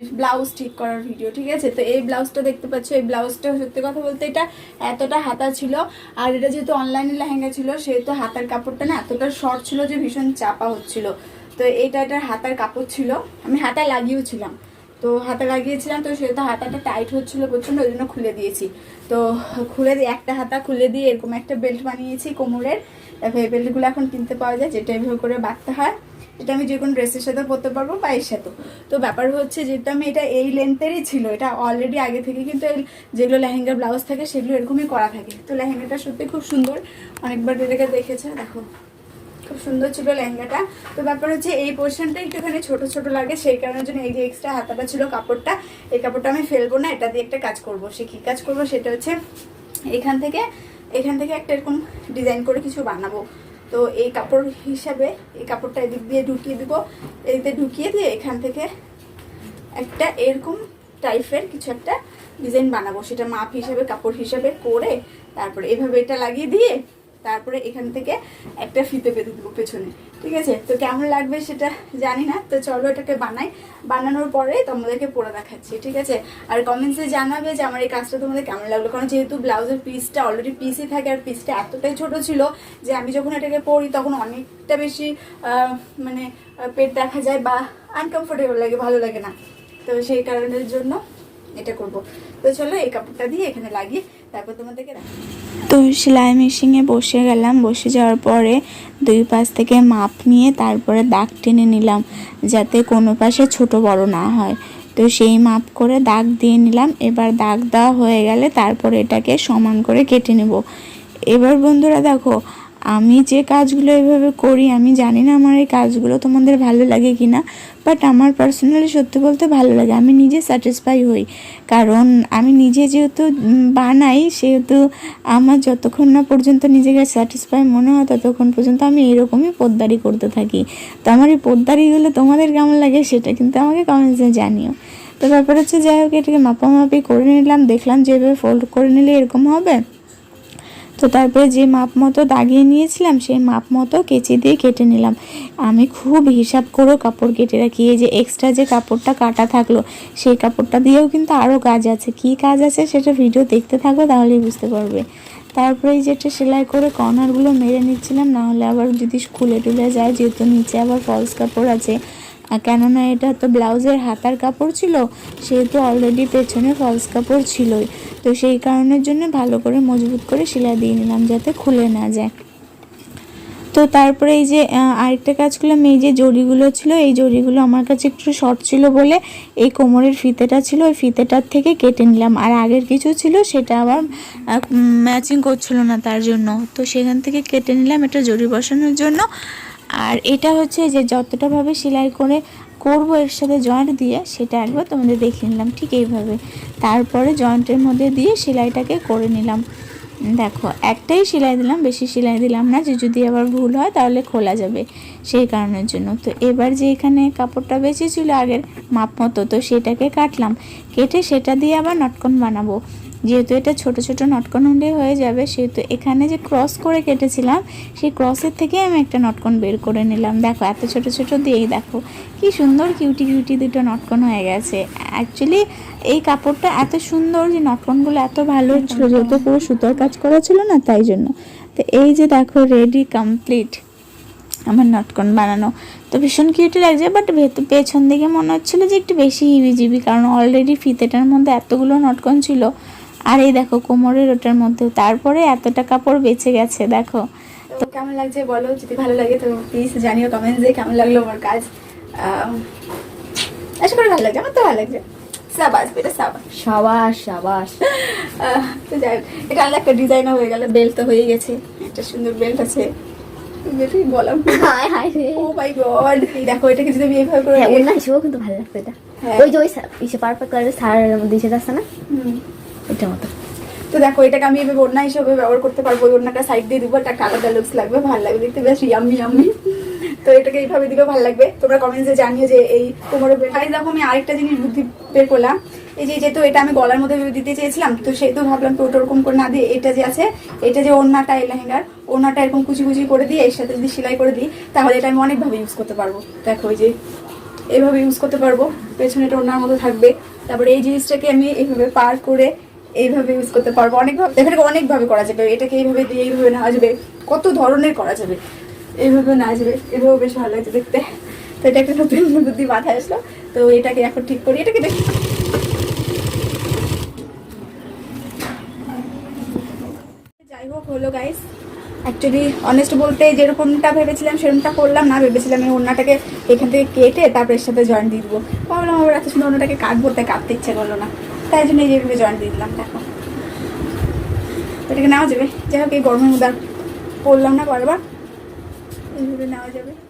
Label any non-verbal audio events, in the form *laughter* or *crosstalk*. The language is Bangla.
ব্লাউজ ঠিক করার ভিডিও ঠিক আছে? তো এই ব্লাউজটা দেখতে পাচ্ছ, এই ব্লাউজটা সত্যি কথা বলতে এটা এতটা হাতা ছিল, আর এটা যেহেতু অনলাইনে লেহেঙ্গা ছিল, সেহেতু হাতার কাপড়টা না এতটা শর্ট ছিল যে ভীষণ চাপা হচ্ছিল। তো এটা এটার হাতার কাপড় ছিল, আমি হাতা লাগিয়েওছিলাম তো হাতা লাগিয়েছিলাম, তো সেহেতু হাতাটা টাইট হচ্ছিল প্রচণ্ড, ওই জন্য খুলে দিয়েছি। তো খুলে দিয়ে একটা হাতা খুলে দিয়ে এরকম একটা বেল্ট বানিয়েছি কোমরের। দেখো, এই বেল্টগুলো এখন কিনতে পাওয়া যায়, যেটা এভাবে করে বাঁধতে হয়। এটা আমি যে কোনো ড্রেসের সাথে পরতে পারব বা এর সাথেও। তো ব্যাপার হচ্ছে যেটা আমি এটা এই লেন্থেরই ছিল, এটা অলরেডি আগে থেকে কিন্তু যেগুলো লেহেঙ্গার ব্লাউজ থাকে সেগুলো এরকমই করা থাকে। তো লেহেঙ্গাটা সত্যি খুব সুন্দর। অনেকবার এটাকে দেখেছে, দেখো। খুব সুন্দর ছিল লেহেঙ্গাটা। তো ব্যাপার হচ্ছে এই পোর্শনটা একটুখানি ছোট ছোট লাগে, সেই কারণের জন্য এই যে এক্সট্রা হাতাটা ছিল কাপড়টা, এই কাপড়টা আমি ফেলব না, এটা দিয়ে একটা কাজ করব। সে কী কাজ করব সেটা হচ্ছে এখান থেকে এখান থেকে একটা এরকম ডিজাইন করে কিছু বানাবো। তো এই কাপড় হিসাবে এই কাপড়টা এদিক দিয়ে ঢুকিয়ে দিব। এদিকে ঢুকিয়ে দিয়ে এখান থেকে একটা এরকম টাইপের কিছু একটা ডিজাইন বানাবো। সেটা মাপ হিসাবে, কাপড় হিসাবে করে তারপরে এভাবে এটা লাগিয়ে দিয়ে তারপরে এখান থেকে একটা ফিতে পেতে দেবো পেছনে। ঠিক আছে? তো কেমন লাগবে সেটা জানি না। তো চলো এটাকে বানাই। বানানোর পরে তোমাদেরকে পরে দেখাচ্ছি, ঠিক আছে? আর কমেন্টসে জানাবে যে আমার এই কাজটা তোমাদের কেমন লাগল। কারণ যেহেতু ব্লাউজের পিসটা অলরেডি পিসই থাকে আর পিসটা এতটাই ছোট ছিল যে আমি যখন এটাকে পরি তখন অনেকটা বেশি মানে পেট দেখা যায় বা আনকমফোর্টেবল লাগে, ভালো লাগে না। তো সেই কারণের জন্য এটা করব। তো চলো এই কাপড়টা দিয়ে এখানে লাগিয়ে তারপর তোমাদেরকে দেখাচ্ছি। তো সেলাই মেশিনে বসে গেলাম। বসে যাওয়ার পরে দুই পাশ থেকে মাপ নিয়ে তারপরে দাগ টেনে নিলাম যাতে কোনো পাশে ছোট বড় না হয়। তো সেই মাপ করে দাগ দিয়ে নিলাম। এবার দাগ দেওয়া হয়ে গেলে তারপর এটাকে সমান করে কেটে নেব। এবার বন্ধুরা দেখো আমি যে কাজগুলো এভাবে করি, আমি জানি না আমার এই কাজগুলো তোমাদের ভালো লাগে কি না বাট আমার পার্সোনালি সত্যি বলতে ভালো লাগে। আমি নিজে স্যাটিসফাই হই। কারণ আমি নিজে যেহেতু বানাই, সেহেতু আমার যতক্ষণ না পর্যন্ত নিজেকে স্যাটিসফাই মনে হয়, ততক্ষণ পর্যন্ত আমি এরকমই পোদ্দারি করতে থাকি। তো আমার এই পোদ্দারিগুলো তোমাদের কেমন লাগে সেটা কিন্তু আমাকে কমেন্টসে জানিও। তো ব্যাপার হচ্ছে, যাই হোক, এটাকে মাপামাপি করে নিলাম, দেখলাম যেভাবে ফোল্ড করে নিলে এরকম হবে। তো তারপরে যে মাপ মতো দাগিয়ে নিয়েছিলাম, সেই মাপ মতো কেচি দিয়ে কেটে নিলাম। আমি খুব হিসাব করেও কাপড় কেটে রাখি। এই যে এক্সট্রা যে কাপড়টা কাটা থাকল, সেই কাপড়টা দিয়েও কিন্তু আরও কাজ আছে। কি কাজ আছে সেটা ভিডিও দেখতে থাকো, তাহলেই বুঝতে পারবে। তারপরে এই যেটা সেলাই করে কর্নারগুলো মেরে নিচ্ছিলাম, না হলে আবার যদি খুলে টুলে যায়, যেহেতু নিচে আবার ফলস কাপড় আছে কেননা এটা তো ব্লাউজের হাতার কাপড় ছিল, সেহেতু অলরেডি পেছনে ফলস কাপড় ছিলই। তো সেই কারণের জন্য ভালো করে মজবুত করে সেলাই দিয়ে নিলাম যাতে খুলে না যায়। তো তারপরে এই যে আরেকটা কাজ করলাম, এই যে জড়িগুলো ছিল, এই জড়িগুলো আমার কাছে একটু শর্ট ছিল বলে এই কোমরের ফিতেটা ছিল, ওই ফিতেটার থেকে কেটে নিলাম। আর আগের কিছু ছিল, সেটা আবার ম্যাচিং করছিল না তার জন্য। তো সেখান থেকে কেটে নিলাম, এটা জড়ি বসানোর জন্য। আর এটা হচ্ছে যে যতটা ভাবে সেলাই করে করব এর সাথে জয়েন্ট দিয়ে, সেটা একবার তোমাদের দেখে নিলাম, ঠিক এইভাবে। তারপরে জয়েন্টের মধ্যে দিয়ে সেলাইটাকে করে নিলাম। দেখো, একটাই সেলাই দিলাম, বেশি সেলাই দিলাম না, যে যদি আবার ভুল হয় তাহলে খোলা যাবে সেই কারণের জন্য। তো এবার যে এখানে কাপড়টা বেঁচেছিল আগের মাপ মতো, তো সেটাকে কাটলাম। কেটে সেটা দিয়ে আবার নটকন বানাবো। যেহেতু এটা ছোট ছোট নটকন হলে হয়ে যাবে সেহেতু এখানে যে ক্রস করে কেটেছিলাম সেই ক্রসের থেকে আমি একটা নটকন বের করে নিলাম। দেখো এত ছোট ছোট দিয়েই দেখো কি সুন্দর কিউটি কিউটি দুটো নটকন হয়ে গেছে। অ্যাকচুয়ালি এই কাপড়টা এত সুন্দর যে নটকনগুলো এত ভালো ছিল। যেহেতু পুরো সুতোর কাজ করা ছিল না তাই জন্য। তো এই যে দেখো রেডি কমপ্লিট আমার নটকন বানানো। তো ভীষণ কিউটি লাগছে বাট ভেতর পেছন দিকে মনে হচ্ছিল যে একটু বেশি হিবিজিবি কারণ অলরেডি ফিতেটার মধ্যে এতগুলো নটকন ছিল। আর এই দেখো কোমরের ওটার মধ্যেও। তারপরে এতটা কাপড় বেঁচে গেছে দেখো। তো কেমন লাগছে বলো? যদি ভালো লাগে তো প্লিজ জানিও কমেন্টস কেমন লাগল আমার কাজ। আহ, আশা করি ভালো লাগছে আমার তো ভালো লাগছে। সাবাস বেটা সাবাস। সাবাস সাবাস। আহ, তো যাই এটা আলাদা একটা ডিজাইনও হয়ে গেল বেল্ট তো হয়ে গেছে। একটা সুন্দর বেল্ট আছে। বেল্টই বললাম হায় হায় রে। ও মাই গড দেখো এটাকে যদি আমি এইভাবে করে হ্যাঁ ওর না কিন্তু ভালো লাগতো এটা। হ্যাঁ। ওই যে ওই পারফেক্ট কালারের সারের মধ্যে ইসে আসছে না? হুম। ওইটার মতো। তো দেখো, এটাকে আমি এভাবে ওড়না হিসেবে ব্যবহার করতে পারব। ওই ওড়নাটা সাইড দিয়ে দিব, একটা আলাদা লুকস লাগবে, ভালো লাগবে। দেখতে বেশ ইয়াম্মি ইয়াম্মি তো এটাকে এইভাবে দিবে ভালো লাগবে। তোমরা কমেন্টসে জানিও যে এই কোমরে বের দেখো, আমি আরেকটা জিনিস বুদ্ধি বের করলাম। এই যে যেহেতু এটা আমি গলার মধ্যে দিতে চেয়েছিলাম, তো সেহেতু ভাবলাম তো ওটা ওরকম করে না দিয়ে এটা যে আছে, এটা যে ওড়নাটা, এই লেহেঙ্গার, ওড়নাটা এরকম কুচি কুচি করে দিয়ে, এর সাথে যদি সেলাই করে দিই, তাহলে এটা আমি অনেকভাবে ইউজ করতে পারব। দেখো ওই যে এইভাবে ইউজ করতে পারব। পেছনে এটা ওনার মতো থাকবে। তারপরে এই জিনিসটাকে আমি এইভাবে পার করে এইভাবে ইউজ করতে পারব, অনেকভাবে এখানে অনেকভাবে করা যাবে। এটাকে এইভাবে দিয়ে, এইভাবে নেওয়া যাবে কত ধরনের করা যাবে, এইভাবে নেওয়া যাবে এভাবেও বেশ ভালো লাগছে দেখতে। তো এটা একটা নতুন *laughs* বুদ্ধি মাথায় আসলো। তো এটাকে এখন ঠিক করি, এটাকে দেখ। যাই হোক, হলো গাইস অ্যাকচুয়ালি অনেস্ট বলতে যেরকমটা ভেবেছিলাম, সেরকমটা করলাম না, ভেবেছিলাম এই ওড়নাটাকে এখান থেকে কেটে তারপর এর সাথে জয়েন্ট দিয়ে দিবো। ভাবলাম আমার এত সুন্দর ওড়নাটাকে কাটবো, তাই কাটতে ইচ্ছে করল না। তাই জন্য এই যেভাবে জয়েন দিয়ে দিলাম, দেখো। এটাকে নেওয়া যাবে। যাই হোক, এই গরমের মধ্যে পড়লাম না বারবার। এইভাবে নেওয়া যাবে।